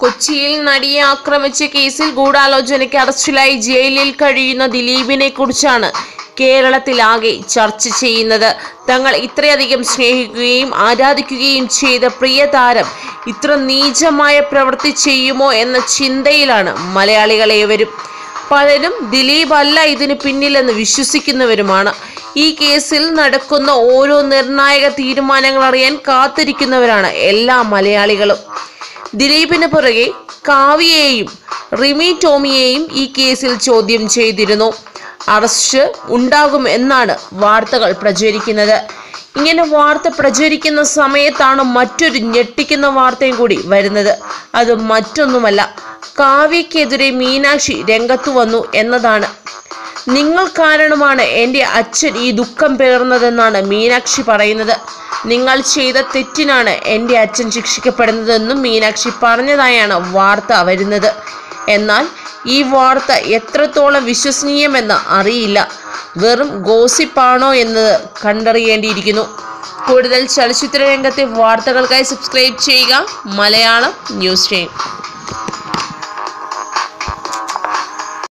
കൊച്ചിയിൽ നടിയെ ആക്രമിച്ച കേസിൽ ഗൂഢാലോചനയ്ക്ക് അറസ്റ്റിലായി ജയിലിൽ കഴിയുന്ന ദിലീപിനെ കുറിച്ചാണ് കേരളത്തിലാകെ ചർച്ച ചെയ്യുന്നത്. തങ്ങൾ ഇത്രയധികം സ്നേഹിക്കുകയും ആരാധിക്കുകയും ചെയ്ത പ്രിയ താരം ഇത്ര നീചമായ പ്രവൃത്തി ചെയ്യുമോ എന്ന ചിന്തയിലാണ് മലയാളികളേവരും. പലരും ദിലീപ് അല്ല ഇതിന് പിന്നിലെന്ന് വിശ്വസിക്കുന്നവരുമാണ്. ഈ കേസിൽ നടക്കുന്ന ഓരോ നിർണായക തീരുമാനങ്ങൾ അറിയാൻ കാത്തിരിക്കുന്നവരാണ് എല്ലാ മലയാളികളും. ദിലീപിന് പുറകെ കാവ്യയെയും റിമി ടോമിയെയും ഈ കേസിൽ ചോദ്യം ചെയ്തിരുന്നു. അറസ്റ്റ് ഉണ്ടാകും എന്നാണ് വാർത്തകൾ പ്രചരിക്കുന്നത്. ഇങ്ങനെ വാർത്ത പ്രചരിക്കുന്ന സമയത്താണ് മറ്റൊരു ഞെട്ടിക്കുന്ന വാർത്തയും കൂടി വരുന്നത്. അത് മറ്റൊന്നുമല്ല കാവ്യക്കെതിരെ മീനാക്ഷി രംഗത്തു വന്നു എന്നതാണ്. നിങ്ങൾ കാരണമാണ് എന്റെ അച്ഛൻ ഈ ദുഃഖം പേർന്നതെന്നാണ് മീനാക്ഷി പറയുന്നത്. നിങ്ങൾ ചെയ്ത തെറ്റിനാണ് എന്റെ അച്ഛൻ ശിക്ഷിക്കപ്പെടുന്നതെന്നും മീനാക്ഷി പറഞ്ഞതായാണ് വാർത്ത വരുന്നത്. എന്നാൽ ഈ വാർത്ത എത്രത്തോളം വിശ്വസനീയമെന്ന് അറിയില്ല. വെറും ഗോസിപ്പാണോ എന്നത് കണ്ടറിയേണ്ടിയിരിക്കുന്നു. കൂടുതൽ ചലച്ചിത്ര രംഗത്തെ വാർത്തകൾക്കായി സബ്സ്ക്രൈബ് ചെയ്യുക മലയാളം ന്യൂസ് ടൈം.